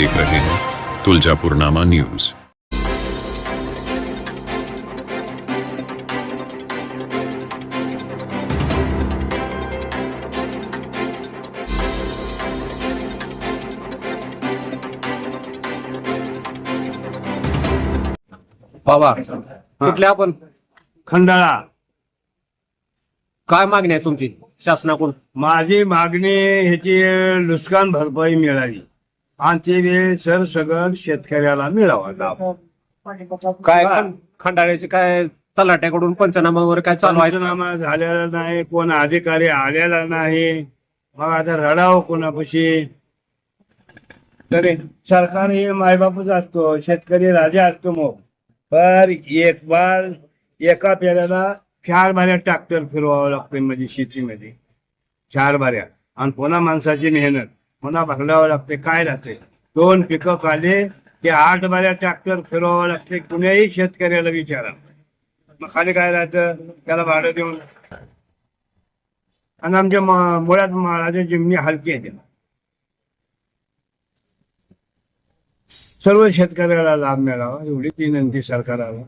देख रहे हैं तुलजापुरनामा न्यूज। बाबा कुठले आपण? खंडाळा. काय मागणी आहे तुमची? शासनाकडून? माझी मागणी ह्याची नुकसान भरपाई मिळाली आणि ते बी सर सगळं शेतकऱ्याला मिळावा लाभ. काय. खं- खंडाळ्याचे काय तलाट्याकडून पंचनामा वगैरे काय चालू आहे पंचनामा झालेला नाही कोण अधिकारी आलेला नाही. मग आता रडावं कोणापाशी? तरी सरकार हे मायबापच असतो शेतकरी राजा असतो मग. पर एक बार एका पेऱ्याला चार बाऱ्या ट्रॅक्टर फिरवावं लागतं म्हणजे शेतीमध्ये. चार बाऱ्या. आणि पुन्हा माणसाची मेहनत. पुन्हा भरलावं लागते काय राहते दोन पिकं आले ते आठ बाऱ्या ट्रॅक्टर फिरवावं लागते कुण्याही शेतकऱ्याला विचारा. मग खाली काय राहतं? त्याला भाडं देऊन. आणि आमच्या मुळात माळाच्या जिमनी हलकी आहे सर्व शेतकऱ्याला लाभ मिळावा एवढीच विनंती सरकाराला.